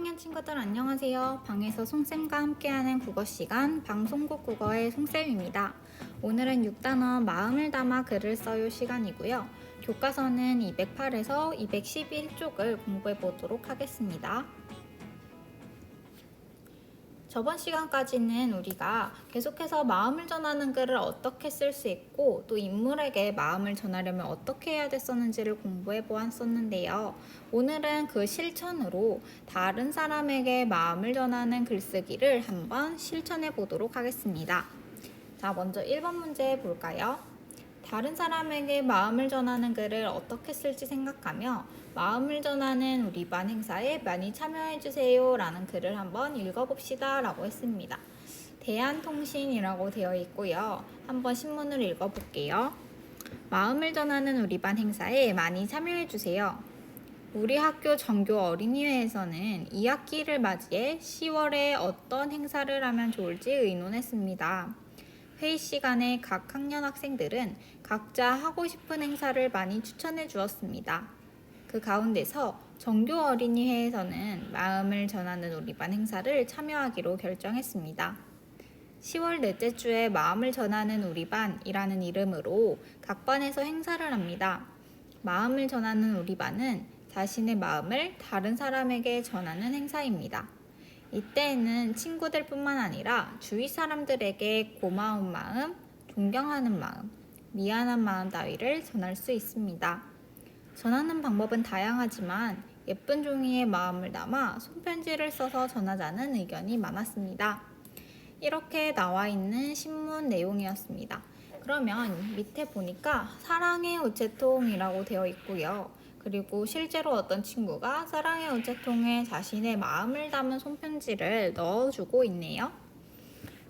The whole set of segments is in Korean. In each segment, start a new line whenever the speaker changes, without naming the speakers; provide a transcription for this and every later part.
3학년 친구들 안녕하세요. 방에서 송쌤과 함께하는 국어 시간 방송국 국어의 송쌤입니다. 오늘은 6단원 마음을 담아 글을 써요 시간이고요. 교과서는 208에서 211쪽을 공부해 보도록 하겠습니다. 저번 시간까지는 우리가 계속해서 마음을 전하는 글을 어떻게 쓸 수 있고 또 인물에게 마음을 전하려면 어떻게 해야 됐었는지를 공부해 보았었는데요. 오늘은 그 실천으로 다른 사람에게 마음을 전하는 글쓰기를 한번 실천해 보도록 하겠습니다. 자, 먼저 1번 문제 볼까요? 다른 사람에게 마음을 전하는 글을 어떻게 쓸지 생각하며 마음을 전하는 우리 반 행사에 많이 참여해 주세요 라는 글을 한번 읽어봅시다 라고 했습니다. 대한통신이라고 되어 있고요. 한번 신문을 읽어볼게요. 마음을 전하는 우리 반 행사에 많이 참여해 주세요. 우리 학교 정교 어린이회에서는 2학기를 맞이해 10월에 어떤 행사를 하면 좋을지 의논했습니다. 회의 시간에 각 학년 학생들은 각자 하고 싶은 행사를 많이 추천해 주었습니다. 그 가운데서 정교 어린이회에서는 마음을 전하는 우리 반 행사를 참여하기로 결정했습니다. 10월 넷째 주에 마음을 전하는 우리 반이라는 이름으로 각 반에서 행사를 합니다. 마음을 전하는 우리 반은 자신의 마음을 다른 사람에게 전하는 행사입니다. 이때에는 친구들뿐만 아니라 주위 사람들에게 고마운 마음, 존경하는 마음, 미안한 마음 따위를 전할 수 있습니다. 전하는 방법은 다양하지만 예쁜 종이에 마음을 담아 손편지를 써서 전하자는 의견이 많았습니다. 이렇게 나와 있는 신문 내용이었습니다. 그러면 밑에 보니까 사랑의 우체통이라고 되어 있고요. 그리고 실제로 어떤 친구가 사랑의 우체통에 자신의 마음을 담은 손편지를 넣어주고 있네요.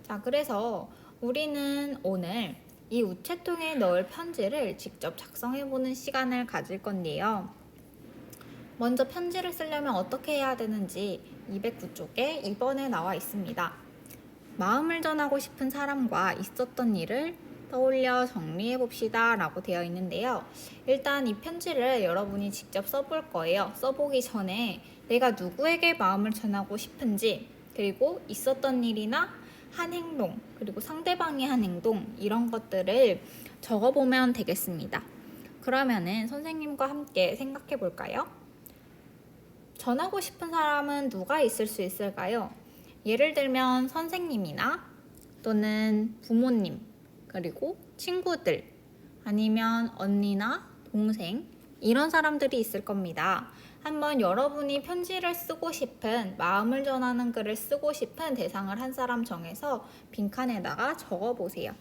자, 그래서 우리는 오늘 이 우체통에 넣을 편지를 직접 작성해보는 시간을 가질 건데요. 먼저 편지를 쓰려면 어떻게 해야 되는지 209쪽에 2번에 나와 있습니다. 마음을 전하고 싶은 사람과 있었던 일을 떠올려 정리해 봅시다 라고 되어 있는데요. 일단 이 편지를 여러분이 직접 써볼 거예요. 써보기 전에 내가 누구에게 마음을 전하고 싶은지 그리고 있었던 일이나 한 행동 그리고 상대방이 한 행동 이런 것들을 적어보면 되겠습니다. 그러면은 선생님과 함께 생각해 볼까요? 전하고 싶은 사람은 누가 있을 수 있을까요? 예를 들면 선생님이나 또는 부모님 그리고 친구들 아니면 언니나 동생 이런 사람들이 있을 겁니다. 한번 여러분이 편지를 쓰고 싶은 마음을 전하는 글을 쓰고 싶은 대상을 한 사람 정해서 빈칸에다가 적어 보세요.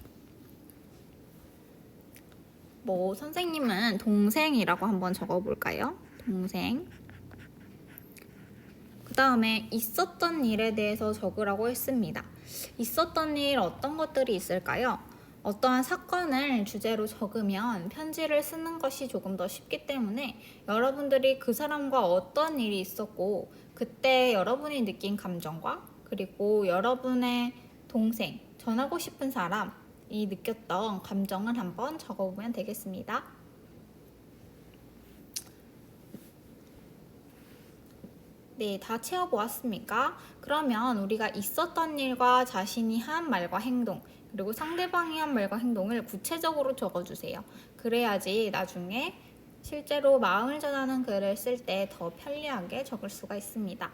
뭐 선생님은 동생이라고 한번 적어 볼까요? 동생. 그 다음에 있었던 일에 대해서 적으라고 했습니다. 있었던 일 어떤 것들이 있을까요? 어떠한 사건을 주제로 적으면 편지를 쓰는 것이 조금 더 쉽기 때문에 여러분들이 그 사람과 어떤 일이 있었고 그때 여러분이 느낀 감정과 그리고 여러분의 동생, 전하고 싶은 사람이 느꼈던 감정을 한번 적어보면 되겠습니다. 네, 다 채워보았습니까? 그러면 우리가 있었던 일과 자신이 한 말과 행동, 그리고 상대방이 한 말과 행동을 구체적으로 적어주세요. 그래야지 나중에 실제로 마음을 전하는 글을 쓸 때 더 편리하게 적을 수가 있습니다.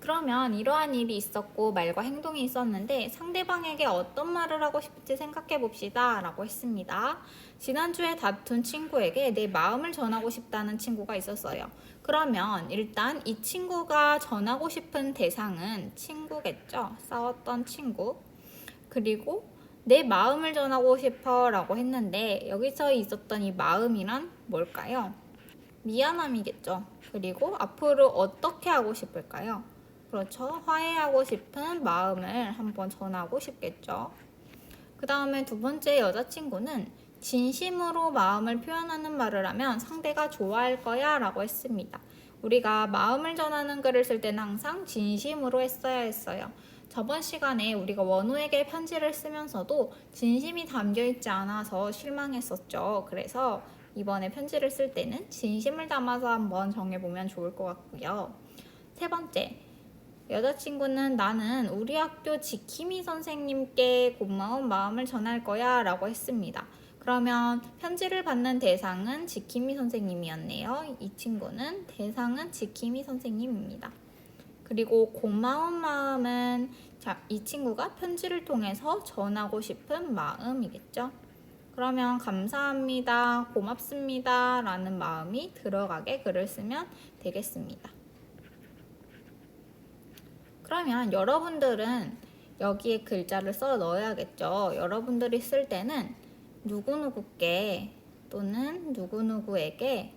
그러면 이러한 일이 있었고 말과 행동이 있었는데 상대방에게 어떤 말을 하고 싶을지 생각해 봅시다 라고 했습니다. 지난주에 다툰 친구에게 내 마음을 전하고 싶다는 친구가 있었어요. 그러면 일단 이 친구가 전하고 싶은 대상은 친구겠죠. 싸웠던 친구. 그리고 내 마음을 전하고 싶어 라고 했는데 여기서 있었던 이 마음이란 뭘까요? 미안함이겠죠. 그리고 앞으로 어떻게 하고 싶을까요? 그렇죠. 화해하고 싶은 마음을 한번 전하고 싶겠죠. 그 다음에 두 번째 여자친구는 진심으로 마음을 표현하는 말을 하면 상대가 좋아할 거야 라고 했습니다. 우리가 마음을 전하는 글을 쓸 때는 항상 진심으로 했어야 했어요. 저번 시간에 우리가 원우에게 편지를 쓰면서도 진심이 담겨 있지 않아서 실망했었죠. 그래서 이번에 편지를 쓸 때는 진심을 담아서 한번 정해보면 좋을 것 같고요. 세 번째, 여자친구는 나는 우리 학교 지킴이 선생님께 고마운 마음을 전할 거야 라고 했습니다. 그러면 편지를 받는 대상은 지킴이 선생님이었네요. 이 친구는 대상은 지킴이 선생님입니다. 그리고 고마운 마음은 자, 이 친구가 편지를 통해서 전하고 싶은 마음이겠죠. 그러면 감사합니다, 고맙습니다 라는 마음이 들어가게 글을 쓰면 되겠습니다. 그러면 여러분들은 여기에 글자를 써 넣어야겠죠. 여러분들이 쓸 때는 누구누구께 또는 누구누구에게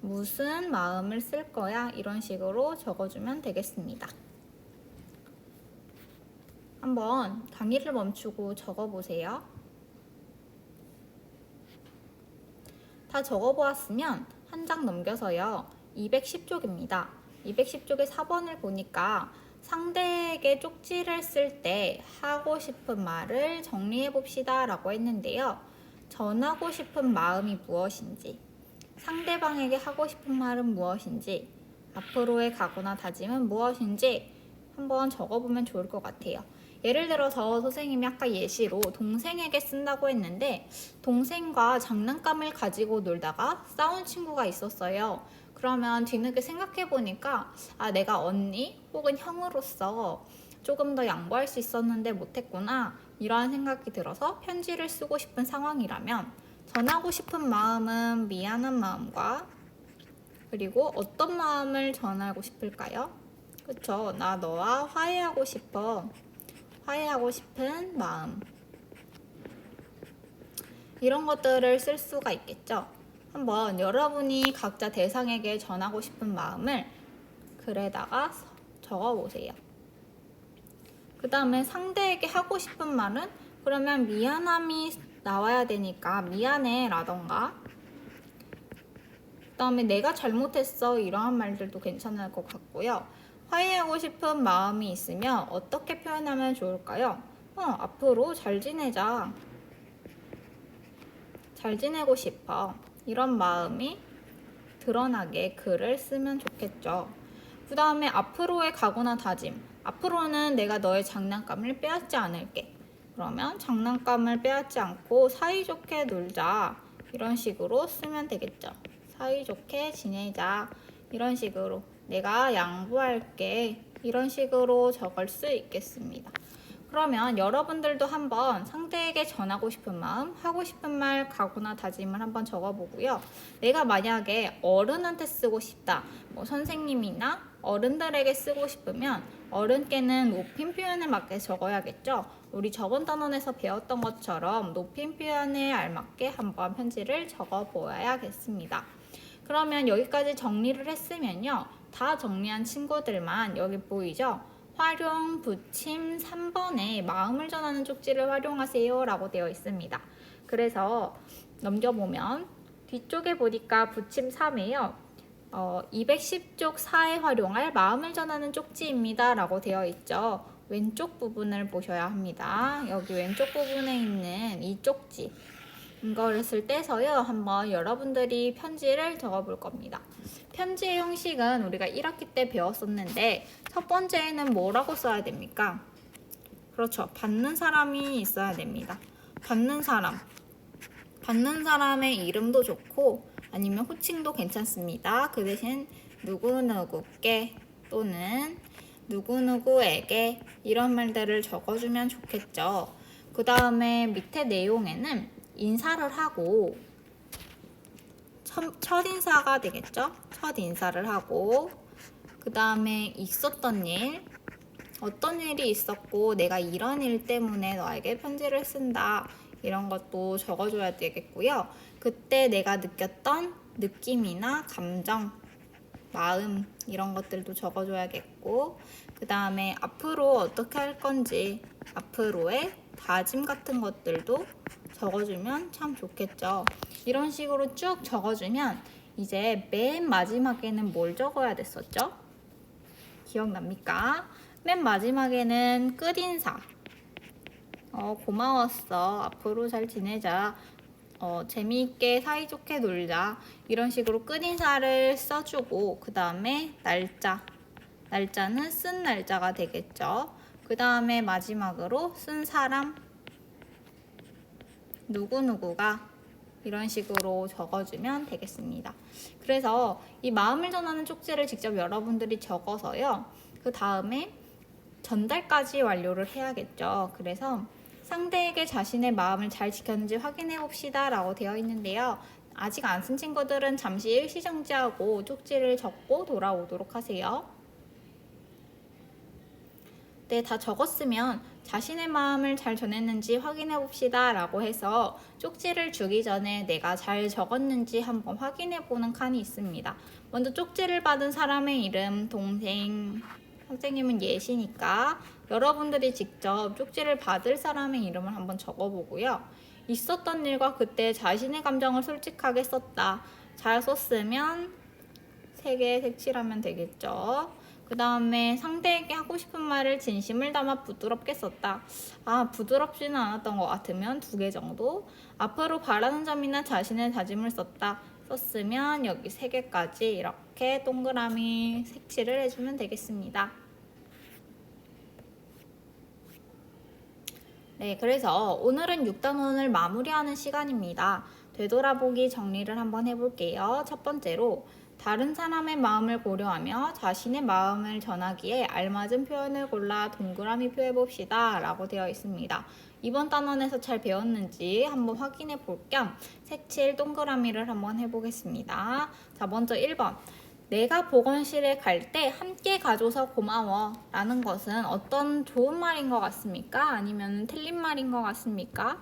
무슨 마음을 쓸 거야 이런 식으로 적어주면 되겠습니다. 한번 강의를 멈추고 적어보세요. 다 적어보았으면 한 장 넘겨서요. 210쪽입니다. 210쪽의 4번을 보니까 상대에게 쪽지를 쓸 때 하고 싶은 말을 정리해 봅시다 라고 했는데요. 전하고 싶은 마음이 무엇인지, 상대방에게 하고 싶은 말은 무엇인지, 앞으로의 각오나 다짐은 무엇인지 한번 적어보면 좋을 것 같아요. 예를 들어서 선생님이 아까 예시로 동생에게 쓴다고 했는데 동생과 장난감을 가지고 놀다가 싸운 친구가 있었어요. 그러면 뒤늦게 생각해 보니까 아 내가 언니 혹은 형으로서 조금 더 양보할 수 있었는데 못했구나 이러한 생각이 들어서 편지를 쓰고 싶은 상황이라면 전하고 싶은 마음은 미안한 마음과 그리고 어떤 마음을 전하고 싶을까요? 그쵸 나 너와 화해하고 싶어 화해하고 싶은 마음 이런 것들을 쓸 수가 있겠죠. 한번 여러분이 각자 대상에게 전하고 싶은 마음을 글에다가 적어 보세요. 그 다음에 상대에게 하고 싶은 말은 그러면 미안함이 나와야 되니까 미안해 라던가 그 다음에 내가 잘못했어 이러한 말들도 괜찮을 것 같고요. 화해하고 싶은 마음이 있으면 어떻게 표현하면 좋을까요? 어, 앞으로 잘 지내자. 잘 지내고 싶어. 이런 마음이 드러나게 글을 쓰면 좋겠죠. 그 다음에 앞으로의 각오나 다짐. 앞으로는 내가 너의 장난감을 빼앗지 않을게. 그러면 장난감을 빼앗지 않고 사이좋게 놀자. 이런 식으로 쓰면 되겠죠. 사이좋게 지내자. 이런 식으로 내가 양보할게. 이런 식으로 적을 수 있겠습니다. 그러면 여러분들도 한번 상대에게 전하고 싶은 마음, 하고 싶은 말, 각오나 다짐을 한번 적어보고요. 내가 만약에 어른한테 쓰고 싶다, 뭐 선생님이나 어른들에게 쓰고 싶으면 어른께는 높임 표현에 맞게 적어야겠죠. 우리 저번 단원에서 배웠던 것처럼 높임 표현에 알맞게 한번 편지를 적어보아야겠습니다. 그러면 여기까지 정리를 했으면요. 다 정리한 친구들만 여기 보이죠? 활용 붙임 3번에 마음을 전하는 쪽지를 활용하세요 라고 되어 있습니다. 그래서 넘겨보면 뒤쪽에 보니까 붙임 3에요. 어, 210쪽 4에 활용할 마음을 전하는 쪽지입니다 라고 되어 있죠. 왼쪽 부분을 보셔야 합니다. 여기 왼쪽 부분에 있는 이 쪽지 이거를 떼서요 한번 여러분들이 편지를 적어 볼 겁니다. 편지의 형식은 우리가 1학기 때 배웠었는데 첫 번째에는 뭐라고 써야 됩니까? 그렇죠. 받는 사람이 있어야 됩니다. 받는 사람. 받는 사람의 이름도 좋고 아니면 호칭도 괜찮습니다. 그 대신 누구누구께 또는 누구누구에게 이런 말들을 적어주면 좋겠죠. 그 다음에 밑에 내용에는 인사를 하고 첫, 첫 인사가 되겠죠? 첫 인사를 하고 그 다음에 있었던 일 어떤 일이 있었고 내가 이런 일 때문에 너에게 편지를 쓴다 이런 것도 적어줘야 되겠고요. 그때 내가 느꼈던 느낌이나 감정, 마음 이런 것들도 적어줘야겠고 그 다음에 앞으로 어떻게 할 건지 앞으로의 다짐 같은 것들도 적어주면 참 좋겠죠. 이런 식으로 쭉 적어주면 이제 맨 마지막에는 뭘 적어야 됐었죠? 기억납니까? 맨 마지막에는 끝인사. 어, 고마웠어. 앞으로 잘 지내자. 어, 재미있게 사이좋게 놀자. 이런 식으로 끝인사를 써주고, 그 다음에 날짜. 날짜는 쓴 날짜가 되겠죠. 그 다음에 마지막으로 쓴 사람 누구누구가 이런 식으로 적어주면 되겠습니다. 그래서 이 마음을 전하는 쪽지를 직접 여러분들이 적어서요. 그 다음에 전달까지 완료를 해야겠죠. 그래서 상대에게 자신의 마음을 잘 지켰는지 확인해 봅시다 라고 되어 있는데요. 아직 안 쓴 친구들은 잠시 일시정지하고 쪽지를 적고 돌아오도록 하세요. 네, 다 적었으면 자신의 마음을 잘 전했는지 확인해 봅시다 라고 해서 쪽지를 주기 전에 내가 잘 적었는지 한번 확인해 보는 칸이 있습니다. 먼저 쪽지를 받은 사람의 이름, 동생, 선생님은 예시니까 여러분들이 직접 쪽지를 받을 사람의 이름을 한번 적어보고요. 있었던 일과 그때 자신의 감정을 솔직하게 썼다. 잘 썼으면 세개 색칠하면 되겠죠. 그 다음에 상대에게 하고 싶은 말을 진심을 담아 부드럽게 썼다. 아, 부드럽지는 않았던 것 같으면 두 개 정도. 앞으로 바라는 점이나 자신의 다짐을 썼다. 썼으면 여기 세 개까지 이렇게 동그라미 색칠을 해주면 되겠습니다. 네, 그래서 오늘은 6단원을 마무리하는 시간입니다. 되돌아보기 정리를 한번 해볼게요. 첫 번째로 다른 사람의 마음을 고려하며 자신의 마음을 전하기에 알맞은 표현을 골라 동그라미 표해 봅시다. 라고 되어 있습니다. 이번 단원에서 잘 배웠는지 한번 확인해 볼 겸 색칠 동그라미를 한번 해보겠습니다. 자, 먼저 1번. 내가 보건실에 갈 때 함께 가줘서 고마워 라는 것은 어떤 좋은 말인 것 같습니까? 아니면 틀린 말인 것 같습니까?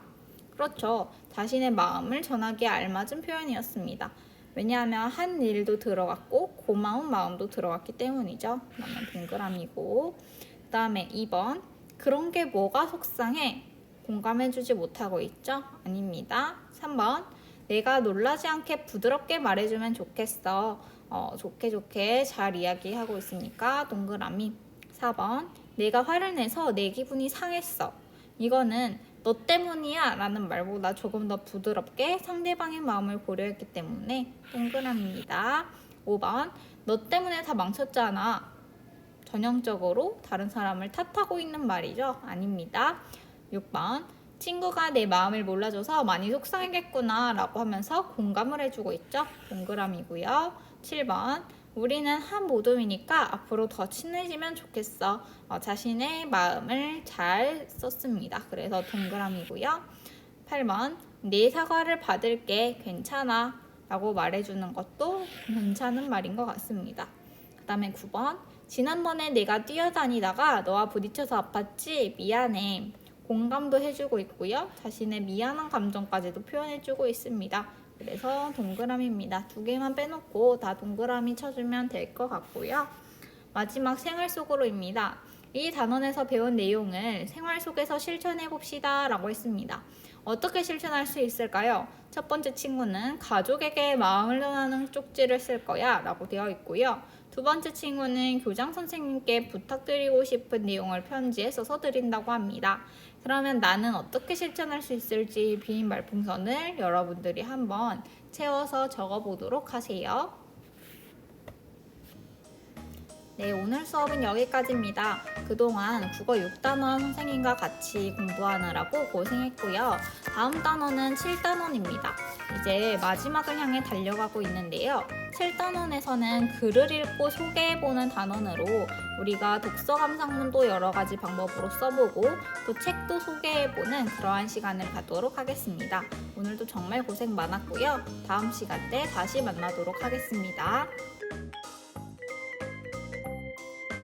그렇죠. 자신의 마음을 전하기에 알맞은 표현이었습니다. 왜냐하면 한 일도 들어갔고 고마운 마음도 들어갔기 때문이죠. 그러면 동그라미고 그 다음에 2번 그런 게 뭐가 속상해? 공감해주지 못하고 있죠? 아닙니다. 3번 내가 놀라지 않게 부드럽게 말해주면 좋겠어. 어, 좋게 좋게 잘 이야기하고 있으니까 동그라미 4번 내가 화를 내서 내 기분이 상했어. 이거는 너 때문이야 라는 말보다 조금 더 부드럽게 상대방의 마음을 고려했기 때문에 동그라미입니다. 5번 너 때문에 다 망쳤잖아. 전형적으로 다른 사람을 탓하고 있는 말이죠. 아닙니다. 6번 친구가 내 마음을 몰라줘서 많이 속상했겠구나 라고 하면서 공감을 해주고 있죠. 동그라미고요. 7번 우리는 한 모둠이니까 앞으로 더 친해지면 좋겠어. 어, 자신의 마음을 잘 썼습니다. 그래서 동그라미고요. 8번 내 사과를 받을게 괜찮아 라고 말해주는 것도 괜찮은 말인 것 같습니다. 그 다음에 9번 지난번에 내가 뛰어다니다가 너와 부딪혀서 아팠지 미안해 공감도 해주고 있고요. 자신의 미안한 감정까지도 표현해주고 있습니다. 그래서 동그라미입니다. 두 개만 빼놓고 다 동그라미 쳐주면 될 것 같고요. 마지막 생활 속으로입니다. 이 단원에서 배운 내용을 생활 속에서 실천해 봅시다 라고 했습니다. 어떻게 실천할 수 있을까요? 첫 번째 친구는 가족에게 마음을 전하는 쪽지를 쓸 거야 라고 되어 있고요. 두 번째 친구는 교장 선생님께 부탁드리고 싶은 내용을 편지에 써서 드린다고 합니다. 그러면 나는 어떻게 실천할 수 있을지 빈 말풍선을 여러분들이 한번 채워서 적어보도록 하세요. 네, 오늘 수업은 여기까지입니다. 그동안 국어 6단원 선생님과 같이 공부하느라고 고생했고요. 다음 단원은 7단원입니다. 이제 마지막을 향해 달려가고 있는데요. 7단원에서는 글을 읽고 소개해보는 단원으로 우리가 독서 감상문도 여러 가지 방법으로 써보고 또 책도 소개해보는 그러한 시간을 갖도록 하겠습니다. 오늘도 정말 고생 많았고요. 다음 시간 때 다시 만나도록 하겠습니다.